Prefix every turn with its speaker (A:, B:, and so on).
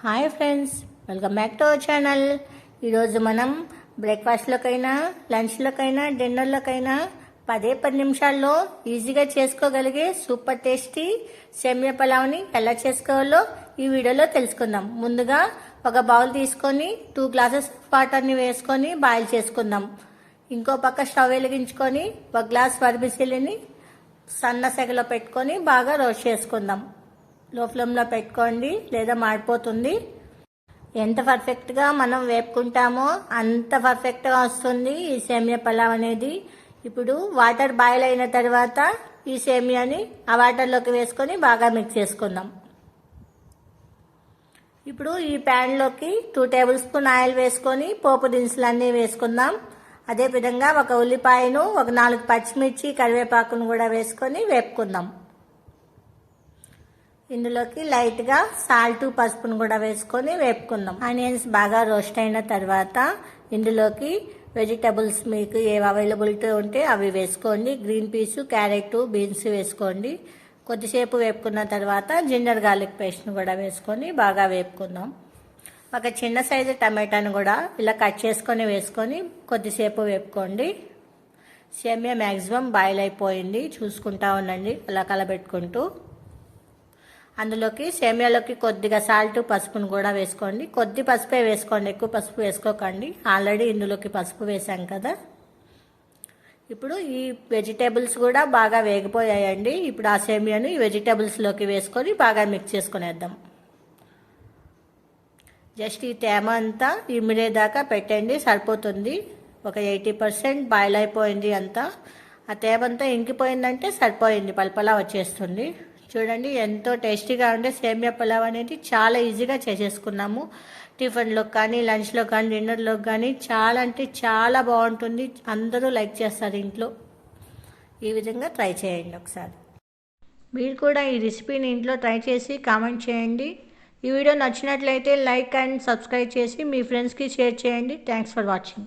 A: Hi friends welcome back to our channel. ఈరోజు మనం బ్రేక్ఫాస్ట్లోకైనా లంచ్లోకైనా డిన్నర్లోకైనా పదే పది నిమిషాల్లో ఈజీగా చేసుకోగలిగే సూపర్ టేస్టీ సేమియా పలావ్ని ఎలా చేసుకోవాలో ఈ వీడియోలో తెలుసుకుందాం. ముందుగా ఒక బౌల్ తీసుకొని టూ గ్లాసెస్ వాటర్ని వేసుకొని బాయిల్ చేసుకుందాం. ఇంకో పక్క స్టవ్ వెలిగించుకొని ఒక గ్లాస్ వరిబిసిలిని సన్న సెగలో పెట్టుకొని బాగా రోస్ట్ చేసుకుందాం. లో ఫ్లేమ్లో పెట్టుకోండి లేదా మాడిపోతుంది ఎంత పర్ఫెక్ట్గా మనం వేపుకుంటామో అంత పర్ఫెక్ట్గా వస్తుంది ఈ సేమియా పలావ్ అనేది. ఇప్పుడు వాటర్ బాయిల్ అయిన తర్వాత ఈ సేమియాని ఆ వాటర్లోకి వేసుకొని బాగా మిక్స్ చేసుకుందాం. ఇప్పుడు ఈ ప్యాన్లోకి టూ టేబుల్ స్పూన్ ఆయిల్ వేసుకొని పోపు దినుసులు అన్నీ వేసుకుందాం. అదే విధంగా ఒక ఉల్లిపాయను ఒక నాలుగు పచ్చిమిర్చి కరివేపాకును కూడా వేసుకొని వేపుకుందాం. ఇందులోకి లైట్గా సాల్ట్ పసుపును కూడా వేసుకొని వేపుకుందాం. ఆనియన్స్ బాగా రోస్ట్ అయిన తర్వాత ఇందులోకి వెజిటబుల్స్ మీకు ఏవి అవైలబిలిటీ ఉంటే అవి వేసుకోండి. గ్రీన్ పీస్ క్యారెట్ బీన్స్ వేసుకోండి. కొద్దిసేపు వేపుకున్న తర్వాత జింజర్ గార్లిక్ పేస్ట్ను కూడా వేసుకొని బాగా వేపుకుందాం. ఒక చిన్న సైజు టమాటాను కూడా ఇలా కట్ చేసుకొని వేసుకొని కొద్దిసేపు వేపుకోండి. సేమియా మ్యాక్సిమం బాయిల్ అయిపోయింది. చూసుకుంటా ఉండండి. అలా కలబెట్టుకుంటూ అందులోకి సేమియాలోకి కొద్దిగా సాల్ట్ పసుపును కూడా వేసుకోండి. కొద్ది పసుపే వేసుకోండి ఎక్కువ పసుపు వేసుకోకండి. ఆల్రెడీ ఇందులోకి పసుపు వేసాం కదా. ఇప్పుడు ఈ వెజిటేబుల్స్ కూడా బాగా వేగిపోయాయండి. ఇప్పుడు ఆ సేమియాను ఈ వెజిటేబుల్స్లోకి వేసుకొని బాగా మిక్స్ చేసుకునేద్దాం. జస్ట్ ఈ తేమ అంతా ఇమిడేదాకా పెట్టండి సరిపోతుంది. ఒక ఎయిటీ పర్సెంట్ బాయిల్ అయిపోయింది అంతా. ఆ తేమ అంతా ఇంకిపోయిందంటే సరిపోయింది పల్పలా వచ్చేస్తుంది. చూడండి ఎంతో టేస్టీగా ఉండే సేమియా పులావ్ అనేది చాలా ఈజీగా చేసేసుకున్నాము టిఫిన్లో కానీ లంచ్లో కానీ డిన్నర్లోకి కానీ చాలా అంటే చాలా బాగుంటుంది. అందరూ లైక్ చేస్తారు ఇంట్లో. ఈ విధంగా ట్రై చేయండి ఒకసారి. మీరు కూడా ఈ రెసిపీని ఇంట్లో ట్రై చేసి కామెంట్ చేయండి. ఈ వీడియో నచ్చినట్లయితే లైక్ అండ్ సబ్స్క్రైబ్ చేసి మీ ఫ్రెండ్స్కి షేర్ చేయండి. Thanks for watching.